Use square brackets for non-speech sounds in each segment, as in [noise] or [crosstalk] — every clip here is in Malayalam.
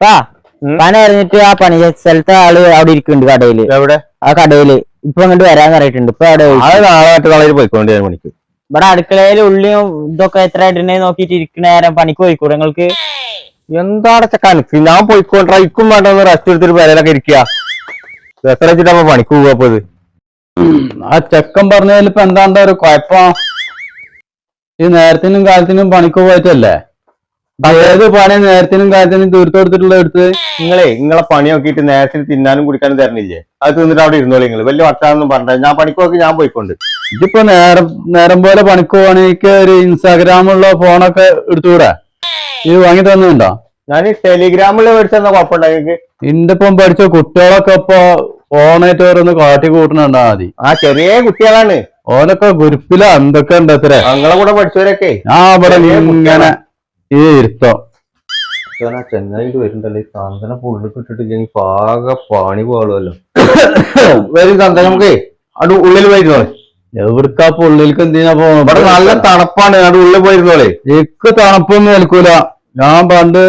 ആ പണി എറിഞ്ഞിട്ട് ആ പണി സ്ഥലത്തെ ആൾ അവിടെ ഇരിക്കുന്നുണ്ട് കടയിൽ. എവിടെ? ആ കടയിൽ. ഇപ്പൊ അങ്ങോട്ട് വരാൻ പറഞ്ഞിട്ടുണ്ട്. ഇപ്പൊ അവിടെ നാളെ മറ്റന്നാളെ പോയിക്കൊണ്ട് മണിക്ക് ഇവിടെ അടുക്കളയിൽ ഉള്ളിയും ഇതൊക്കെ എത്ര ഇടണേ നോക്കിട്ട് ഇരിക്കണ നേരം പണിക്ക് പോയിക്കൂടെ നിങ്ങൾക്ക്? എന്താണ് ഞാൻ പോയിക്കൊണ്ടാ ഇക്കും വേണ്ട റെസ്റ്റ് എടുത്തിട്ട് വരാനൊക്കെ ഇരിക്കുക എത്ര വെച്ചിട്ടാ പണിക്ക് പോവാ ഇത്. ആ ചെക്കൻ പറഞ്ഞതിൽ ഇപ്പൊ എന്താണ്ടാ ഒരു കുഴപ്പം? ഈ നേരത്തിനും കാലത്തിനും പണിക്ക് പോയിട്ടല്ലേ? ഏത് പണി നേരത്തിനും കാര്യത്തിനും തീർത്തു കൊടുത്തിട്ടുള്ള എടുത്ത്? നിങ്ങളെ നിങ്ങളെ പണി നോക്കിയിട്ട് നേരത്തിന് തിന്നാനും കുടിക്കാനും തരണില്ലേ? അത് തിന്നിട്ട് അവിടെ ഇരുന്നോളി നിങ്ങൾ വലിയ വർത്താനൊന്നും പറഞ്ഞ ഞാൻ പണിക്ക് നോക്കി ഞാൻ പോയിക്കൊണ്ട്. ഇതിപ്പോ നേരം നേരം പോലെ പണിക്ക് പോവാണെങ്കിൽ ഒരു ഇൻസ്റ്റാഗ്രാമുള്ള ഫോണൊക്കെ എടുത്തുകൂടെ? ഇത് വാങ്ങി തന്നുണ്ടോ? ഞാൻ ഈ ടെലിഗ്രാമിൽ മേടിച്ചെന്ന കുഴപ്പമുണ്ടോ എന്റെ ഇപ്പം പഠിച്ച കുട്ടികളൊക്കെ ഇപ്പൊ ഫോണായിട്ട് ഓരോന്ന് കാട്ടി കൂട്ടണുണ്ടാ മതി. ആ ചെറിയ കുട്ടികളാണ്. ഓനൊക്കെ ഗുരുപ്പിലാ എന്തൊക്കെ ഉണ്ട് അത്ര? ഞങ്ങളെ കൂടെ പഠിച്ചവരൊക്കെ. ആ ഇവിടെ ഇങ്ങനെ ഈ ഇരുത്തോ. വരുന്നുണ്ടല്ലോ. ഈ കാന്തന പുള്ളി കിട്ടിട്ടില്ലെങ്കിൽ പാകെ പാണി പോളുമല്ലോ വരും കാന്തന നമുക്ക്. അവിടെ ഉള്ളിൽ പോയിരുന്നോളെ. എവിടുക്കാ പുള്ളിലേക്ക് എന്തിനാ ഇവിടെ നല്ല തണുപ്പാണ്. അവിടെ ഉള്ളിൽ പോയിരുന്നോളെ. എനിക്ക് തണുപ്പൊന്നും നിൽക്കൂല ഞാൻ പണ്ട്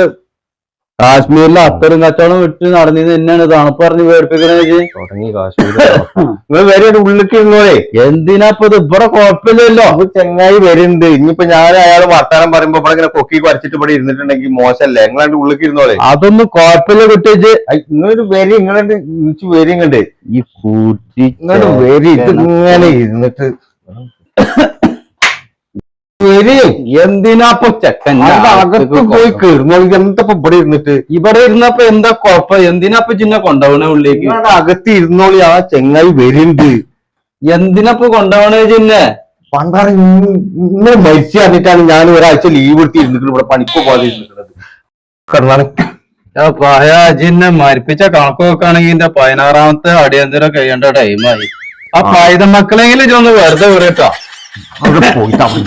കാശ്മീരിൽ അത്തരം കച്ചവടം വിട്ട് നടന്നിന്ന് തന്നെയാണ് തണുപ്പ് പറഞ്ഞ് പേടിപ്പിക്കണേ തുടങ്ങി കാശ്മീർ [laughs] നിങ്ങൾ വരും ഉള്ളിലേക്ക് ഇരുന്നോളെ. എന്തിനാ ഇപ്പൊ ഇത്? ഇവിടെ കുഴപ്പമില്ലല്ലോ. അപ്പൊ ചെങ്ങായി വരുന്നുണ്ട്. ഇനിയിപ്പോ ഞാൻ അയാൾ വർത്താനം പറയുമ്പോ ഇവിടെ ഇങ്ങനെ കൊക്കി വരച്ചിട്ട് ഇവിടെ ഇരുന്നിട്ടുണ്ടെങ്കിൽ മോശമല്ലേ? നിങ്ങളാണ്ട് ഉള്ളിക്ക് ഇരുന്നോളെ. അതൊന്നും കുഴപ്പമില്ല കുട്ടിച്ച് നിങ്ങളൊരു വരി ഇങ്ങനെ വരി ഇങ്ങണ്ട് ഈ കൂട്ടി ഇങ്ങോട്ട് വരി ഇത് ഇങ്ങനെ ഇരുന്നിട്ട്. വരി. എന്തിനാ ഇപ്പൊ ചെക്കൻ അകത്ത് പോയി കയറുന്നു എന്തപ്പോ ഇവിടെ ഇരുന്നിട്ട്. ഇവിടെ ഇരുന്നപ്പോ എന്താ കൊഴപ്പ? എന്തിനാ ഇപ്പൊ ചിന്ന കൊണ്ടവണ ഉള്ളിലേക്ക്? അകത്ത് ഇരുന്നോളി ആ ചെങ്ങായി വരുന്നുണ്ട് എന്തിനാ കൊണ്ടവണ കൊണ്ടുപോകണേ ചിന്നെ പണ്ടാണ് ഇങ്ങനെ മരിച്ചു പറഞ്ഞിട്ടാണ് ഞാൻ ഒരാഴ്ച ലീവ് എടുത്ത് ഇരുന്നിട്ട് ഇവിടെ പണിക്ക് പോകാതെ ഇരുന്നിട്ടുള്ളത്. മരിപ്പിച്ച കണക്ക് നോക്കുകയാണെങ്കിൽ എന്റെ പതിനാറാമത്തെ അടിയന്തരം കഴിയേണ്ട ടൈമായി ആ പൈത മക്കളെങ്കിലും ഇതൊന്ന് വെറുതെ വിടട്ടോ അവിടെ പോയിട്ട് അവിടെ